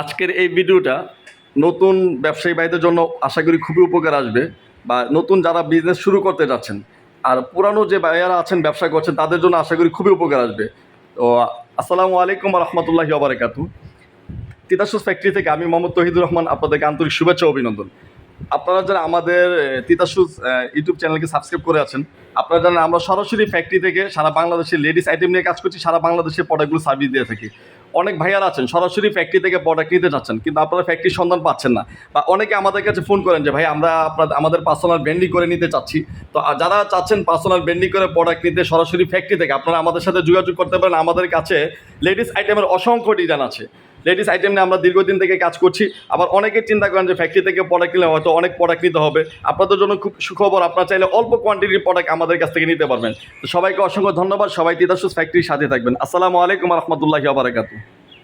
আজকের এই ভিডিওটা নতুন ব্যবসায়ী ভাইদের জন্য আশা করি খুবই উপকার আসবে বা নতুন যারা বিজনেস শুরু করতে যাচ্ছেন আর পুরানো যে ভাইয়ারা আছেন, ব্যবসা করছেন, তাদের জন্য আশা করি খুবই উপকার আসবে। তো, আসসালামু আলাইকুম রহমতুল্লাহি আবরাকাতু তিতাসুস ফ্যাক্টরি থেকে আমি মোহাম্মদ তহিদুর রহমান আপনাদেরকে আন্তরিক শুভেচ্ছা অভিনন্দন। আপনারা যারা আমাদের তিতাসুজ ইউটিউব চ্যানেলকে সাবস্ক্রাইব করে আছেন, আপনারা জানেন আমরা সরাসরি ফ্যাক্টরি থেকে সারা বাংলাদেশের লেডিস আইটেম নিয়ে কাজ করছি, সারা বাংলাদেশের প্রোডাক্টগুলো সার্ভিস দিয়ে থাকি। অনেক ভাইয়ারা আছেন, সরাসরি ফ্যাক্টরি থেকে প্রোডাক্ট নিতে চাচ্ছেন কিন্তু আপনারা ফ্যাক্টরির সন্ধান পাচ্ছেন না। বা অনেকে আমাদের কাছে ফোন করেন যে, ভাই, আমরা আপনার, আমাদের পার্সোনাল ব্র্যান্ডিং করে নিতে চাচ্ছি। তো যারা চাচ্ছেন পার্সোনাল ব্র্যান্ডিং করে প্রোডাক্ট নিতে সরাসরি ফ্যাক্টরি থেকে, আপনারা আমাদের সাথে যোগাযোগ করতে পারেন। আমাদের কাছে লেডিস আইটেমের অসংখ্য ডিজাইন আছে। লেডিস আইটেম নিয়ে আমরা দীর্ঘদিন থেকে কাজ করছি। আবার অনেকে চিন্তা করেন যে ফ্যাক্টরি থেকে প্রোডাক্ট নিলে হয়তো অনেক প্রোডাক্ট নিতে হবে। আপনাদের জন্য খুব সুখবর, আপনারা চাইলে অল্প কোয়ান্টিটির প্রোডাক্ট আমাদের কাছ থেকে নিতে পারবেন। তো সবাইকে অসংখ্য ধন্যবাদ। সবাই তিতাসুস ফ্যাক্টরির সাথে থাকবেন। আসসালামু আলাইকুম রহমতুল্লাহি আবরাকাতু